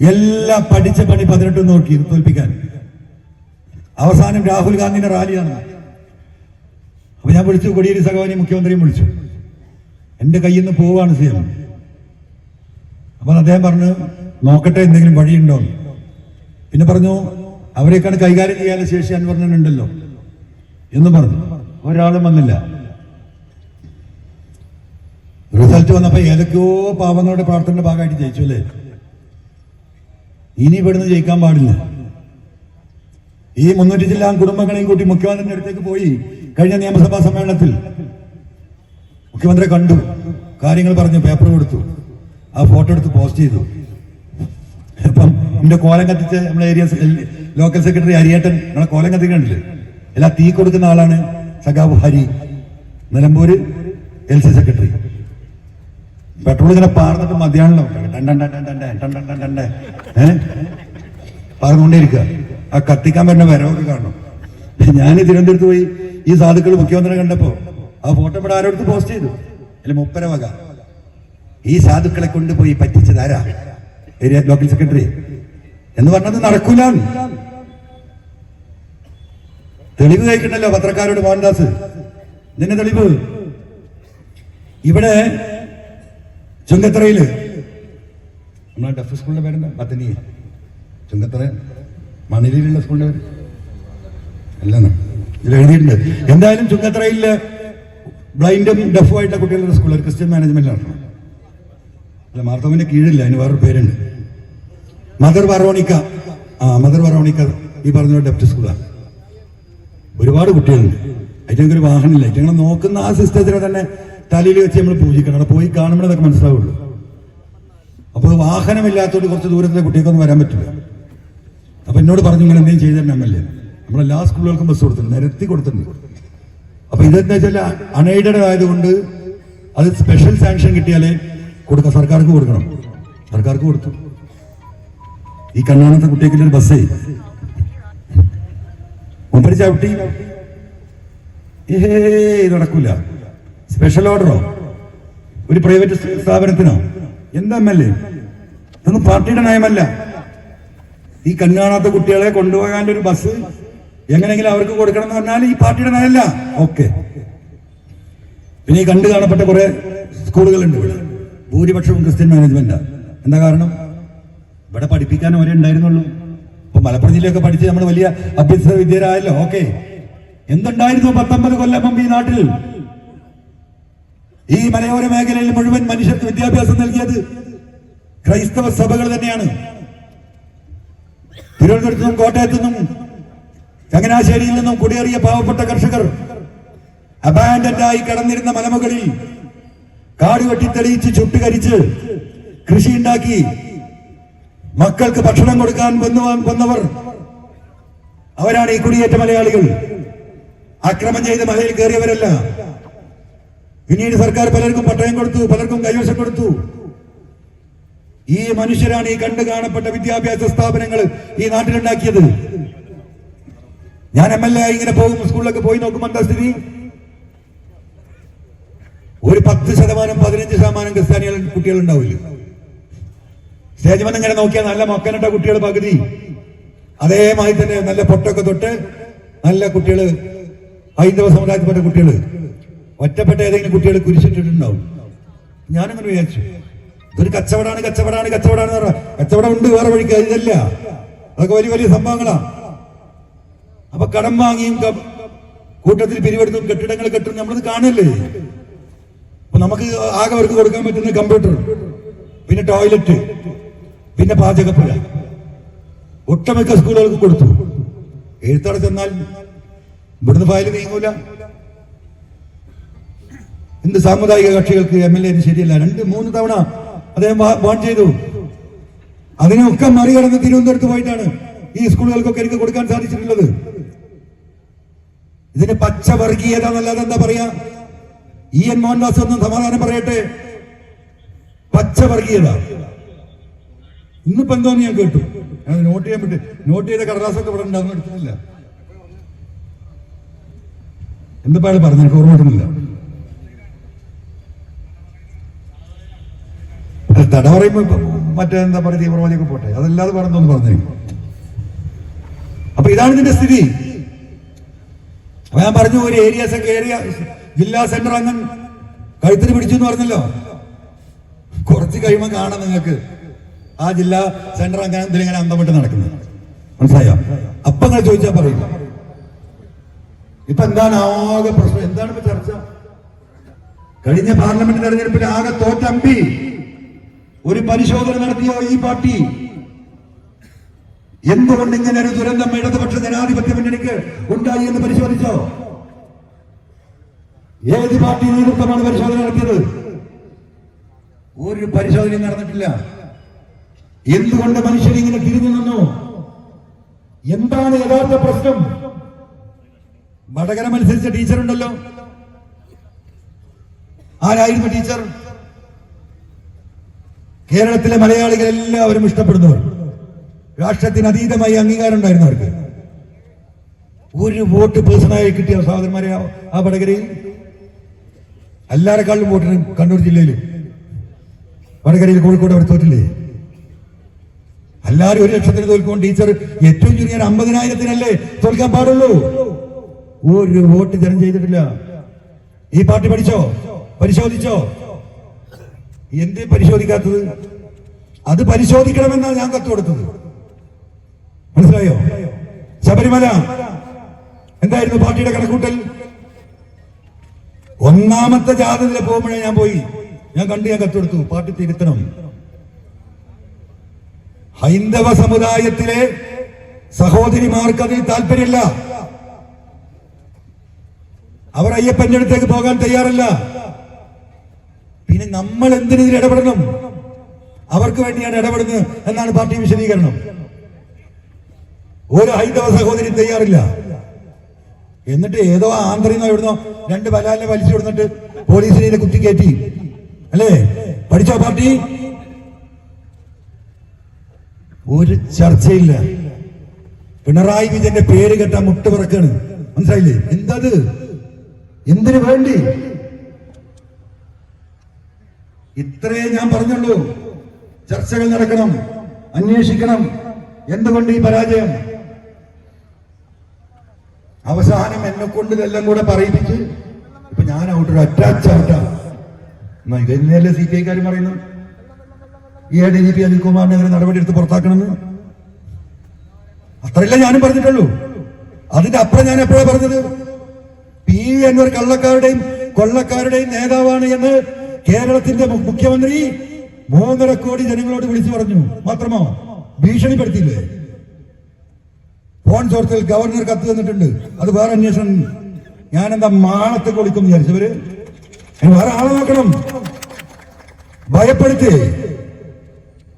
എല്ലാം പഠിച്ച പണി പതിനെട്ട് നോക്കി തോൽപ്പിക്കാൻ. അവസാനം രാഹുൽ ഗാന്ധിന്റെ റാലിയാണ്. അപ്പൊ ഞാൻ വിളിച്ചു കൊടിയേരി സഹോദരി മുഖ്യമന്ത്രിയും വിളിച്ചു. എന്റെ കയ്യിൽ നിന്ന് പോവാണ് സി എം. അപ്പൊ അദ്ദേഹം പറഞ്ഞു നോക്കട്ടെ എന്തെങ്കിലും വഴിയുണ്ടോ. പിന്നെ പറഞ്ഞു അവരെക്കാണ് കൈകാര്യം ചെയ്യാനുള്ള ശേഷി അൻവറിനുണ്ടല്ലോ എന്ന് പറഞ്ഞു. ഒരാളും വന്നില്ല. റിസൾട്ട് വന്നപ്പോ ഏതൊക്കെയോ പാവങ്ങളുടെ പ്രാർത്ഥനയുടെ ഭാഗമായിട്ട് ജയിച്ചു അല്ലേ? ഇനി ഇവിടുന്ന് ജയിക്കാൻ പാടില്ല. ഈ മുന്നൂറ്റി ജില്ലാ കുടുംബങ്ങളെയും കൂട്ടി മുഖ്യമന്ത്രിയുടെ അടുത്തേക്ക് പോയി കഴിഞ്ഞ നിയമസഭാ സമ്മേളനത്തിൽ മുഖ്യമന്ത്രി കണ്ടു. കാര്യങ്ങൾ പറഞ്ഞു പേപ്പർ കൊടുത്തു. ആ ഫോട്ടോ എടുത്ത് പോസ്റ്റ് ചെയ്തു. അപ്പം എന്റെ കോലം കത്തിച്ച് നമ്മുടെ ഏരിയ ലോക്കൽ സെക്രട്ടറി ഹരിയേട്ടൻ നമ്മളെ കോലം കത്തിക്കണ്ടില്ലേ എല്ലാ തീ കൊടുക്കുന്ന ആളാണ് സഖാബ് Hari. Nilambur L C secretary. Petrol ഇങ്ങനെ പാർന്നിട്ട് മതിയാണല്ലോ ഏഹ് പറഞ്ഞുകൊണ്ടേയിരിക്കുക ആ കത്തിക്കാൻ പറ്റുന്ന വരവൊക്കെ കാണണം. ഞാൻ തിരുവനന്തപുരത്ത് പോയി ഈ സാധുക്കൾ മുഖ്യമന്ത്രി കണ്ടപ്പോ ആ ഫോട്ടോ ഇവിടെ ആരോടത്ത് പോസ്റ്റ് ചെയ്തു? അല്ലെ മുപ്പര വക. ഈ സാധുക്കളെ കൊണ്ടുപോയി പറ്റിച്ചത് ആരാ? Area local secretary. എന്ന് പറഞ്ഞത് നടക്കൂല തെളിവ് കഴിക്കണ്ടല്ലോ പത്രക്കാരോട് മോഹൻദാസ്. ഇതിന്റെ തെളിവ്? ഇവിടെ ചുങ്കത്തറയിൽ നമ്മളെ ഡഫ് സ്കൂളിലെ പേരെന്താ? പത്തനി ചുങ്കത്തറ മണലിയിലുള്ള സ്കൂളിന്റെ പേര്. അല്ലെന്ന്. ഇതിൽ എഴുതിയിട്ടുണ്ട്. എന്തായാലും ചുങ്കത്തറയിലെ ബ്ലൈൻഡും ഡഫുമായിട്ടുള്ള കുട്ടികളുടെ സ്കൂളിൽ ക്രിസ്ത്യൻ മാനേജ്മെന്റ് അല്ല മാർത്തോമിന്റെ കീഴില്ല അതിന് വേറൊരു പേരുണ്ട്. Mother Veronica. ആ മദർ വറോണിക്ക ഈ പറഞ്ഞ ഡെപ്റ്റ് സ്കൂളാണ് ഒരുപാട് കുട്ടികളുണ്ട്. അതിനൊക്കെ ഒരു വാഹനമില്ല. ഞങ്ങൾ നോക്കുന്ന ആ സിസ്റ്റത്തിനെ തന്നെ തലയിൽ വെച്ച് നമ്മൾ പൂജിക്കണം. അവിടെ പോയി കാണുമ്പോഴേ അതൊക്കെ മനസ്സിലാവുള്ളൂ. അപ്പോൾ വാഹനമില്ലാത്തതുകൊണ്ട് കുറച്ച് ദൂരത്തിലെ കുട്ടികൾക്കൊന്നും വരാൻ പറ്റില്ല. അപ്പൊ എന്നോട് പറഞ്ഞു നിങ്ങൾ എന്തെങ്കിലും ചെയ്തു തന്നെ എം എൽ എ. നമ്മളെല്ലാ സ്കൂളുകൾക്കും ബസ് കൊടുത്തിട്ടുണ്ട് നിരത്തി കൊടുത്തിട്ടുണ്ട്. അപ്പൊ ഇതെന്താ വെച്ചാൽ അൺഎയ്ഡഡ് ആയതുകൊണ്ട് അത് സ്പെഷ്യൽ സാങ്ഷൻ കിട്ടിയാലേ കൊടുക്കാം സർക്കാർക്ക് കൊടുക്കണം. സർക്കാർക്ക് കൊടുത്തു. ഈ കണ്ണാണത്തെ കുട്ടിയൊക്കെ ഒരു ബസ്സേ. മുമ്പരി ചവിട്ടി. ഏ നടക്കൂല. സ്പെഷ്യൽ ഓർഡറോ ഒരു പ്രൈവറ്റ് സ്ഥാപനത്തിനോ? എന്താ എം എൽ എ? ഇതൊന്നും പാർട്ടിയുടെ നയമല്ല. ഈ കണ്ണുകാണാത്ത കുട്ടികളെ കൊണ്ടുപോകാൻ ഒരു ബസ് എങ്ങനെയെങ്കിലും അവർക്ക് കൊടുക്കണം എന്ന് പറഞ്ഞാൽ ഈ പാർട്ടിയുടെ നയമല്ല. ഓക്കെ. പിന്നെ ഈ കണ്ടു കാണപ്പെട്ട കുറെ സ്കൂളുകളുണ്ട് ഇവിടെ. ഭൂരിപക്ഷവും ക്രിസ്ത്യൻ മാനേജ്മെന്റ്. എന്താ കാരണം? ഇവിടെ പഠിപ്പിക്കാൻ അവരെ ഉണ്ടായിരുന്നുള്ളൂ. ഇപ്പൊ മലപ്പുറം ജില്ലയൊക്കെ പഠിച്ച് നമ്മൾ വലിയ അഭ്യസ്ത വിദ്യരായല്ലോ. ഓക്കെ. എന്തുണ്ടായിരുന്നു പത്തൊമ്പത് കൊല്ലം മുമ്പ് ഈ നാട്ടിൽ? ഈ മലയോര മേഖലയിൽ മുഴുവൻ മനുഷ്യർക്ക് വിദ്യാഭ്യാസം നൽകിയത് ക്രൈസ്തവ സഭകൾ തന്നെയാണ്. തിരുവനന്തപുരത്തു നിന്നും കോട്ടയത്തു നിന്നും ചങ്ങനാശ്ശേരിയിൽ നിന്നും കുടിയേറിയ പാവപ്പെട്ട കർഷകർ അബാൻഡന്റായി കിടന്നിരുന്ന മലമുകളിൽ കാട് വെട്ടി തെളിയിച്ച് ചുട്ടുകരിച്ച് കൃഷി ഉണ്ടാക്കി മക്കൾക്ക് ഭക്ഷണം കൊടുക്കാൻ വന്നു വന്നവർ അവരാണ് ഈ കുടിയേറ്റ മലയാളികൾ. അക്രമം ചെയ്ത് മലയിൽ കയറിയവരല്ല. പിന്നീട് സർക്കാർ പലർക്കും പട്ടയം കൊടുത്തു പലർക്കും കൈവശം കൊടുത്തു. ഈ മനുഷ്യരാണ് ഈ കണ്ടു കാണപ്പെട്ട വിദ്യാഭ്യാസ സ്ഥാപനങ്ങൾ ഈ നാട്ടിലുണ്ടാക്കിയത്. ഞാൻ എം എൽ എ ഇങ്ങനെ പോകും സ്കൂളിലൊക്കെ പോയി നോക്കുമ്പോൾ എന്താ സ്ഥിതി? ഒരു പത്ത് ശതമാനം പതിനഞ്ച് ശതമാനം ക്രിസ്ത്യാനികൾ കുട്ടികൾ ഉണ്ടാവില്ല. സ്റ്റേജ് വന്ന് ഇങ്ങനെ നോക്കിയാൽ നല്ല മക്കനിട്ട കുട്ടികൾ പകുതി. അതേമായി തന്നെ നല്ല പൊട്ടൊക്കെ തൊട്ട് നല്ല കുട്ടികൾ ഹൈന്ദവ സമുദായത്തിൽപ്പെട്ട കുട്ടികൾ ഒറ്റപ്പെട്ട ഏതെങ്കിലും കുട്ടികൾ കുരിശിട്ടിട്ടുണ്ടാവും. ഞാനങ്ങനെ വിചാരിച്ചു. ഇതൊരു കച്ചവടാണ് കച്ചവടാണ് കച്ചവടാണ് കച്ചവടം ഉണ്ട് വേറെ വഴിക്ക് ഇതല്ല അതൊക്കെ വലിയ വലിയ സംഭവങ്ങളാണ് അപ്പൊ കടം വാങ്ങിയും കൂട്ടത്തിൽ പിരിവെടുത്തും കെട്ടിടങ്ങൾ കെട്ടും നമ്മളത് കാണല്ലേ? അപ്പൊ നമുക്ക് ആകെ അവർക്ക് കൊടുക്കാൻ പറ്റുന്ന കമ്പ്യൂട്ടർ പിന്നെ ടോയ്ലറ്റ് പിന്നെ പാചകപ്പുര. ഒട്ടമിക്ക സ്കൂളുകൾക്ക് കൊടുത്തു. എഴുത്തട ചെന്നാൽ ഇവിടുന്ന് ഫയൽ നീങ്ങൂല. എന്ത് സാമുദായിക കക്ഷികൾക്ക് എം എൽ എ ശരിയല്ല. രണ്ട് മൂന്ന് തവണ അദ്ദേഹം വാൺ ചെയ്തു. അതിനെയൊക്കെ മറികടന്ന് തിരുവനന്തപുരത്ത് പോയിട്ടാണ് ഈ സ്കൂളുകൾക്കൊക്കെ എനിക്ക് കൊടുക്കാൻ സാധിച്ചിട്ടുള്ളത്. ഇതിന് പച്ചവർഗീയത എന്നല്ലാതെ എന്താ പറയാ? ഇ എൻ മോഹൻദാസ് ഒന്നും സമാധാനം പറയട്ടെ. പച്ചവർഗീയത ഇന്നിപ്പോ എന്തോന്ന് ഞാൻ കേട്ടു? ഞാൻ നോട്ട് ചെയ്യാൻ പറ്റും നോട്ട് ചെയ്ത കടലാസൊക്കെ ഇവിടെ ഉണ്ടാകുന്ന എടുത്തിട്ടില്ല. പറഞ്ഞു എനിക്ക് ഓർമ്മ കിട്ടുന്നില്ല അല്ല, തട പറയുമ്പോ മറ്റേന്താ പറയുക തീവ്രവാദിയൊക്കെ പോട്ടെ. അതല്ലാതെ പറഞ്ഞൊന്നും പറഞ്ഞു. അപ്പൊ ഇതാണ് ഇതിന്റെ സ്ഥിതി. അപ്പൊ ഞാൻ പറഞ്ഞു ഒരു ഏരിയ ഏരിയ ജില്ലാ സെന്റർ അംഗം കഴുത്തിന് പിടിച്ചു എന്ന് പറഞ്ഞല്ലോ. കുറച്ച് കഴിയുമ്പോൾ കാണാം നിങ്ങൾക്ക് ആ ജില്ലാ സെന്റർ അംഗം ഇങ്ങനെ അന്തം വിട്ട് നടക്കുന്നത്. മനസ്സിലായോ? അപ്പൊ നിങ്ങൾ ചോദിച്ചാൽ പറയും. ഇപ്പൊ എന്താണ് ആകെ പ്രശ്നം? എന്താണ് ഇപ്പൊ ചർച്ച? കഴിഞ്ഞ പാർലമെന്റ് തെരഞ്ഞെടുപ്പിൽ ആകെ തോറ്റമ്പി ഒരു പരിശോധന നടത്തിയോ ഈ പാർട്ടി? എന്തുകൊണ്ട് ഇങ്ങനെ ഒരു ദുരന്തം ഇടതുപക്ഷ ജനാധിപത്യ മുന്നണിക്ക് ഉണ്ടായി എന്ന് പരിശോധിച്ചോ? ഏത് പാർട്ടി നേതൃത്വമാണ് പരിശോധന നടത്തിയത്? ഒരു പരിശോധനയും നടന്നിട്ടില്ല. എന്തുകൊണ്ട് മനുഷ്യൻ ഇങ്ങനെ തിരിഞ്ഞു നിന്നു? എന്താണ് യഥാർത്ഥ പ്രശ്നം? വടകര മത്സരിച്ച ടീച്ചർ ഉണ്ടല്ലോ ആരായിരുന്നു ടീച്ചർ? കേരളത്തിലെ മലയാളികൾ എല്ലാവരും ഇഷ്ടപ്പെടുന്നവർ. രാഷ്ട്രത്തിന് അതീതമായി അംഗീകാരം ഉണ്ടായിരുന്നു അവർക്ക് ഒരു വോട്ട് പേഴ്സണായി കിട്ടിയ സഹോദരന്മാരെ ആ- വടകരയിൽ. എല്ലാരെക്കാളും വോട്ടിന് കണ്ണൂർ ജില്ലയിൽ. വടകരയിൽ കോഴിക്കോട് അവർ തോറ്റില്ലേ? എല്ലാവരും ഒരു ലക്ഷത്തിന് തോൽക്കുമ്പോൾ ടീച്ചർ ഏറ്റവും ചുരുങ്ങിയ അമ്പതിനായിരത്തിനല്ലേ തോൽക്കാൻ പാടുള്ളൂ? ഒരു വോട്ട് ജനം ചെയ്തിട്ടില്ല. ഈ പാർട്ടി പഠിച്ചോ? പരിശോധിച്ചോ? എന്തേ പരിശോധിക്കാത്തത്? അത് പരിശോധിക്കണമെന്നാണ് ഞാൻ കത്ത് കൊടുത്തത്. മനസ്സിലായോ? ശബരിമല. എന്തായിരുന്നു പാർട്ടിയുടെ കണക്കൂട്ടൽ? ഒന്നാമത്തെ ജാഥയിൽ പോകുമ്പോഴേ ഞാൻ പോയി. ഞാൻ കണ്ടു ഞാൻ കത്തെടുത്തു പാർട്ടി തിരുത്തണം. ഹൈന്ദവ സമുദായത്തിലെ സഹോദരിമാർക്ക് അതിൽ താല്പര്യമില്ല. അവർ അയ്യപ്പന്റെ അടുത്തേക്ക് പോകാൻ തയ്യാറല്ല. പിന്നെ നമ്മൾ എന്തിനു ഇടപെടണം? അവർക്ക് വേണ്ടിയാണ് ഇടപെടുന്നത് എന്നാണ് പാർട്ടി വിശദീകരണം. ഒരു ഹൈന്ദവ സഹോദരി തയ്യാറില്ല. എന്നിട്ട് ഏതോ ആന്ധ്രന്നോ എവിടുന്നോ രണ്ട് ബലാലിനെ വലിച്ചു കൊടുത്തിട്ട് പോലീസിനെ കുത്തി കയറ്റി. അല്ലേ? പഠിച്ചോ പാർട്ടി? ഒരു ചർച്ചയില്ല. പിണറായി വിജയന്റെ പേര് കേട്ട മുട്ട് പിറക്കാണ് മനസ്സിലായില്ലേ എന്തത് എന്തിനു വേണ്ടി? ഇത്രേ ഞാൻ പറഞ്ഞുള്ളൂ. ചർച്ചകൾ നടക്കണം അന്വേഷിക്കണം. എന്തുകൊണ്ട് ഈ പരാജയം? അവസാനം എന്നെ കൊണ്ട് ഇതെല്ലാം കൂടെ പറയിപ്പിച്ച് ഇപ്പൊ ഞാൻ ഔട്ടൊരു അറ്റാച്ച് ഔട്ടാ എന്നാ ഇത് തന്നെയല്ലേ സി പി ഐക്കാരും പറയുന്നു ഈ ഡി ജി പി അനിൽകുമാറിനെ അങ്ങനെ നടപടി എടുത്ത് പുറത്താക്കണമെന്ന്? അത്രയല്ല ഞാനും പറഞ്ഞിട്ടുള്ളൂ. അതിന്റെ അപ്പുറം ഞാൻ എപ്പോഴാ പറഞ്ഞത്? പി എന്നൊരു കള്ളക്കാരുടെയും കൊള്ളക്കാരുടെയും നേതാവാണ് എന്ന് കേരളത്തിന്റെ മുഖ്യമന്ത്രി മൂന്നര കോടി ജനങ്ങളോട് വിളിച്ചു പറഞ്ഞു. മാത്രമോ? ഭീഷണിപ്പെടുത്തിയില്ലേ? ഫോൺ ചോർച്ചയിൽ ഗവർണർ കത്ത് തന്നിട്ടുണ്ട്. അത് വേറെ അന്വേഷണം. ഞാനെന്താ മാളത്തെ കൊളിക്കും വിചാരിച്ചവര്? വേറെ ആളെ നോക്കണം. ഭയപ്പെടുത്തി.